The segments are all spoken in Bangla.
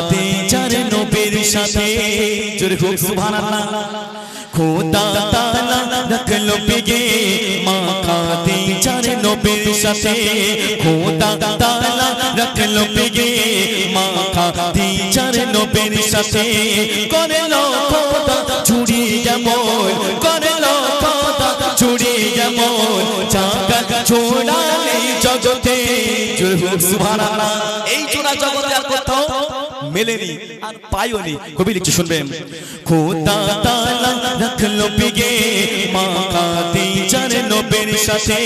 খাদিজার নবীর সাথে। জোরে হোক সুবহানাল্লাহ। খোদা তাআলা রাখল বিগে, মা খাদিজার নবীর সাথে। খোদা তাআলা রাখল বিগে, মা খাদিজার নবীর সাথে। করল খোদা চুরি যেমন করল খোদা চুরি যেমন। জাগা ছোড়ালে জগতে। জোরে হোক সুবহানাল্লাহ। এই জোড়া জগতে আর কোথাও মেলেনি আর পাইওনি। কবি লিখছে, শুনবেন। খোদা তাআলা রাখল বিগে মা খাদিজার নবীর সাথে।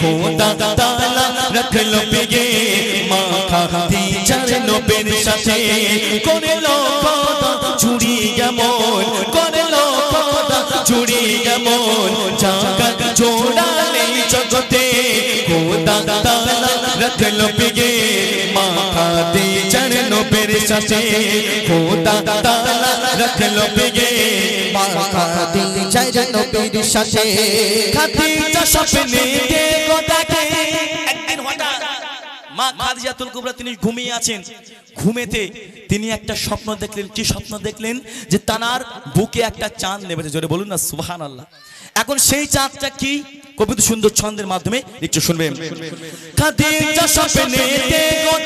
খোদা তাআলা রাখল বিগে মা খাদিজার নবীর সাথে। করল খোদা চুরি যেমন করল খোদা চুরি যেমন জাগা জোড়ালে জগতে। খোদা তাআলা রাখল সাথে খোদা নবীর সাথে স্বপ্নে একদিন হঠাৎ মা খাদিজাতুল কুবরা তিনি ঘুমিয়ে আছেন। ঘুমেতে তিনি একটা স্বপ্ন দেখলেন। কি স্বপ্ন দেখলেন? যে তানার বুকে একটা চাঁদ নেমেছে। জোরে বলুন না সুবহানাল্লাহ। এখন সেই চাঁদটা কি? কবিতা সুন্দর ছন্দের মাধ্যমে একটু শুনবেন। খাদিজা স্বপ্নে দেখো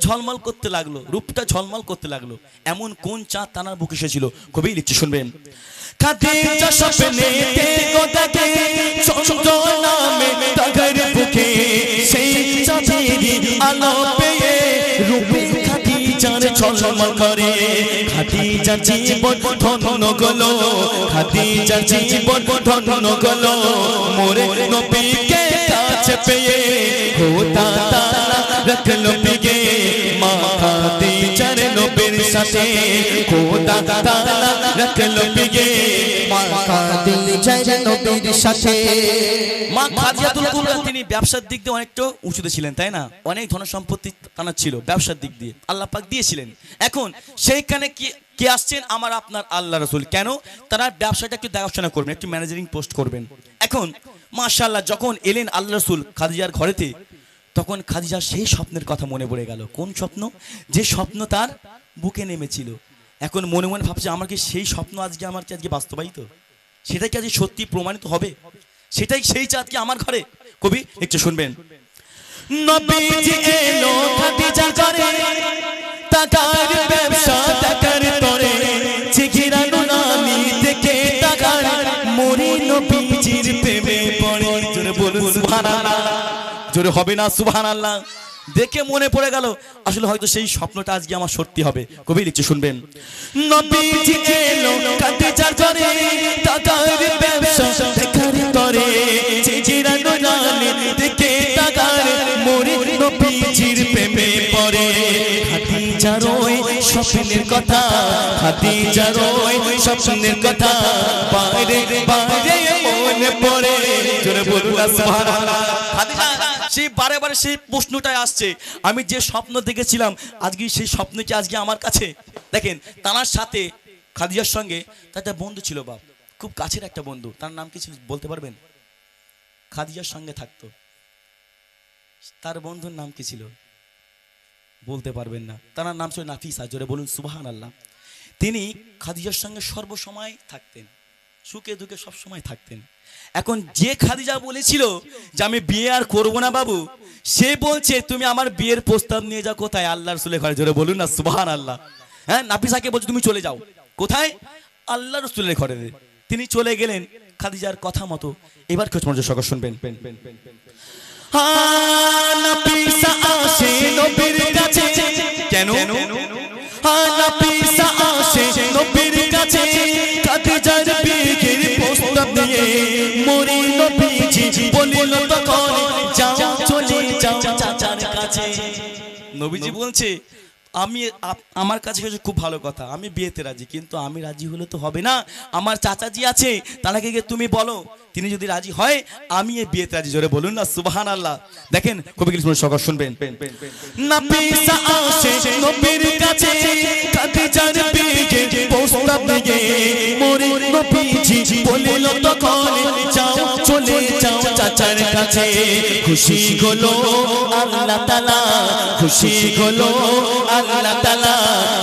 ঝলমল করতে লাগল, রূপটা ঝলমল করতে লাগল। এমন কোন চাঁদ তানার বুকে এসেছিল? কবি লিখছে শুনবেন। সেই আলো পেয়ে খাদিজার ঝলমল করে। খাদিজার জীবন ধন্য গলো খাদিজার জীবন ধন্য গলো। মোরে নবীকে কাছে পেয়ে খোদা তাআলা রাখল বিগে মা খাদিজার নবীর সাথে খোদা তাআলা রাখল বিগে মা খাদিজার নবীর সাথে। মা খাদিজাতুল কুবরা তিনি ব্যবসার দিক দিয়ে অনেকটা উঁচুতে ছিলেন তাই না? অনেক ধন সম্পত্তি তানার ছিল ব্যবসার দিক দিয়ে। আল্লাহ পাক দিয়েছিলেন। এখন সেইখানে কি কে আসছেন? আমার আপনার আল্লাহ রসুল। কেন? তারা ব্যবসাটা একটু দেখাশোনা করবেন একটু ম্যানেজারিং পোস্ট করবেন। এখন মাশাআল্লাহ যখন এলেন আল্লাহ রসুল খাদিজার ঘরেতে তখন খাদিজার সেই স্বপ্নের কথা মনে পড়ে গেল। কোন স্বপ্ন? যে স্বপ্ন তার বুকে নেমেছিল। এখন মনে মনে ভাবছে আমার কি সেই স্বপ্ন আজকে আমার কি আজকে বাস্তবায়িত? সেটা কি আজকে সত্যি প্রমাণিত হবে? সেটাই সেই চাঁদ কি আমার ঘরে? কবি, একটু শুনবেন। জোরে হবে না দেখে মনে পড়ে গেল, আসলে হয়তো সেই স্বপ্নটা আজকে আমার সত্যি হবে। কবি লিখছে শুনবেন। স্বপ্নের কথা খাদিজার ওই স্বপ্নের কথা। বাইরে বাইরে মনে পড়ে, জোরে বলুন খাদিজা সেই বারে বারে সেই আসছে। আমি যে স্বপ্ন দেখেছিলাম, আজকে সেই স্বপ্ন কি আজকে আমার কাছে? দেখেন তার সাথে খাদিজার সঙ্গে তার একটা বন্ধু ছিল বাপ, খুব কাছের একটা বন্ধু। তার নাম কি বলতে পারবেন? খাদিজার সঙ্গে থাকতো। তার বন্ধুর নাম কি ছিল? বলতে পারবেন না তার নাম ছিল নাফিসা জোরে বলুন সুবাহান আল্লাহ তিনি খাদিজার সঙ্গে সর্বসময় থাকতেন সুখে দুঃখে সব সময় থাকতেন এখন যে খাদিজা বলেছিল যে আমি বিয়ে আর করব না বাবু সে বলছে তুমি আমার বিয়ের প্রস্তাব নিয়ে যাও কোথায় আল্লাহ রসুলের ঘরে জোরে বলুন না সুবাহান আল্লাহ হ্যাঁ নাফিসাকে বলছে তুমি চলে যাও কোথায় আল্লাহ রসুলের ঘরে তিনি চলে গেলেন খাদিজার কথা মতো এবার খোঁজ মনোযোগ সকল শুনবেন পেন নবীজি বলছে আমি আমার কাছে হচ্ছে খুব ভালো কথা আমি বিয়েতে রাজি কিন্তু আমি রাজি হলে তো হবে না। আমার চাচাজি আছে তাকে গিয়ে তুমি বলো তিনি যদি রাজি হয় আমি এই বিয়েতে রাজি। জোরে বলুন না সুবাহান আল্লাহ দেখেন কবি কৃষ্ণ সকল শুনবেন। নবীর কাছে খাদিজার বিয়ে প্রস্তাব দিয়ে মোরে নবীজি বলিল যাও চাচার কাছে, খুশি হলো আল্লাহ তাআলা খুশি হলো আল্লাহ তাআলা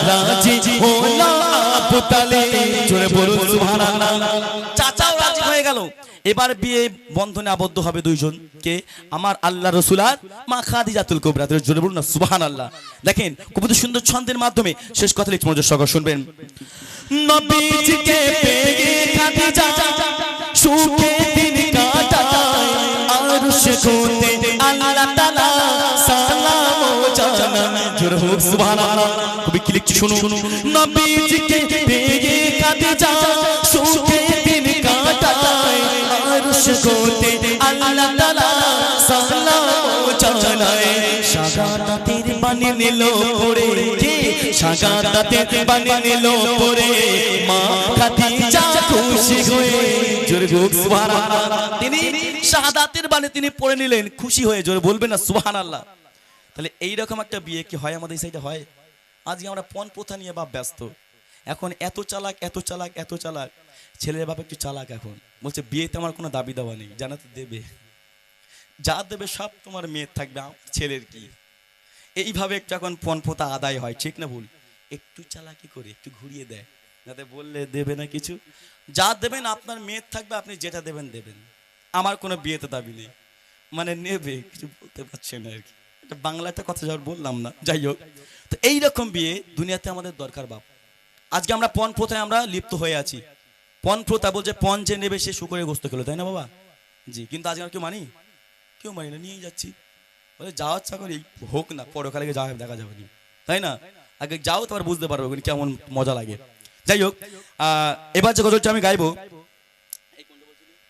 রাজি হলো তালেব জোরে বলুন, সুবহানাল্লাহ। চাচাও রাজি হয়ে গেল। এবার বিয়ে বন্ধনে আবদ্ধ হবে দুইজন। কে? আমার আল্লাহ রসুল আর মা খাদিজাতুল কুবরা। জোরে বলুন না সুবাহান আল্লাহ দেখেন, খুব সুন্দর ছন্দের মাধ্যমে শেষ কথা লিখতে মনোযোগ সহকারে শুনবেন। নবীজিকে পেয়ে সুবহানাল্লাহ। কবি কি লিখছি শুনুন। নবীজিকে পেয়ে সুখে দিন কাটায়। আরশ কোতে আল্লাহ তাআলা সাগাদাতের বাণী নিল পড়ে কে? নিল পড়ে। মা খাদিজা খুশি হয়ে। জোরে সুবহানাল্লাহ। তিনি শাহাদাতের বাণী তিনি পড়ে নিলেন, খুশি হয়ে। জোরে বলবেন না, সুবহানাল্লাহ। তাহলে এইরকম একটা বিয়ে কি হয় আমাদের সাইডে হয়? আজকে আমরা পণ প্রথা নিয়ে বাপ ব্যস্ত। এখন এত চালাক এত চালাক এত চালাক। ছেলের বাপ একটু চালাক এখন। বলছে, বিয়েতে আমার কোনো দাবি দেওয়া নেই জানাতে দেবে। যা দেবে সব তোমার মেয়ের থাকবে ছেলের কি? এইভাবে একটু এখন পণ প্রথা আদায় হয়, ঠিক না ভুল? একটু চালাকি করে, একটু ঘুরিয়ে দেয়। যাতে বললে দেবে না কিছু। যা দেবেন আপনার মেয়ের থাকবে, আপনি যেটা দেবেন দেবেন। আমার কোনো বিয়েতে দাবি নেই। মানে নেবে, কিছু বলতে পারছে না আর কি। বাংলাতে কথা যাওয়ার বললাম না, যাই হোক। তো এইরকম বিয়ে দুনিয়াতে আমাদের দরকার বাপ। আজকে আমরা পণ প্রথায় আমরা লিপ্ত হয়ে আছি। পণ প্রথা বলছে, পণ যে নেবে সে শুকরে গোস্ত খেলো, তাই না বাবা? জি, কিন্তু আজকে আমরা কেউ মানি? কেউ মানি না, নিয়েই যাচ্ছি। বলে, যাওয়ার চাকরি হোক না, পরকালে যাওয়া দেখা যাবে না তাই না? আগে যাও তো তারপর বুঝতে পারবে কেমন মজা লাগে। যাই হোক এবার যে গজলটা আমি গাইবো